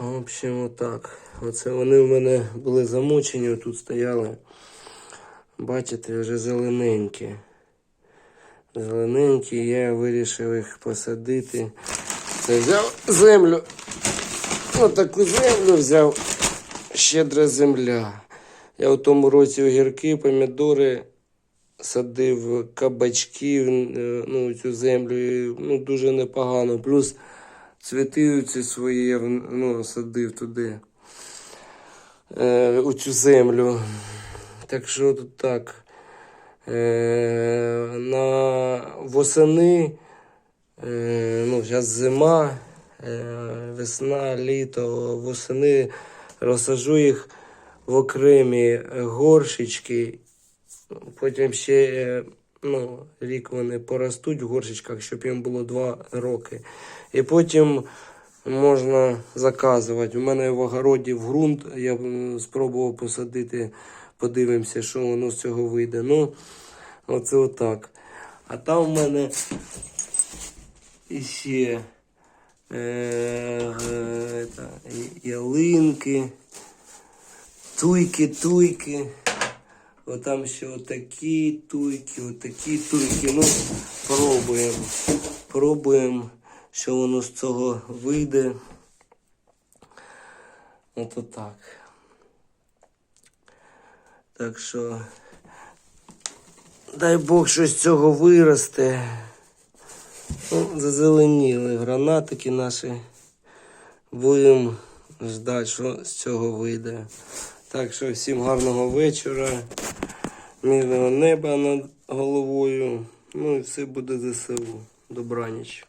В общем, отак. Оце вони в мене були замочені, тут стояли. Бачите, вже зелененькі. Зелененькі, я вирішив їх посадити. Це взяв землю. Отаку землю взяв. Щедра земля. Я в тому році огірки, помідори садив кабачки, е, ну, цю землю, ну, дуже непогано. Плюс цвіти ці свої я ну, садив туди, е, у цю землю. Так що тут так. Е, на восени, е, ну, зараз зима, е, весна, літо, восени розсажу їх в окремі горшечки. Потім ще е, ну, рік вони поростуть в горшечках, щоб їм було 2 роки. І потім можна заказувати. У мене в огороді в ґрунт я спробував посадити, подивимося, що воно з цього вийде. Ну, оце отак. А там в мене іще е, е, ялинки, туйки, туйки. Отам ще отакі туйки, отакі туйки. Ну, пробуємо. Пробуємо, що воно з цього вийде. Ото так. Так що, дай Бог, що з цього виросте. Ну, зазеленіли гранатики наші. Будемо ждати, що з цього вийде. Так що всім гарного вечора, мирного неба над головою. Ну і все буде ЗСУ. Добраніч.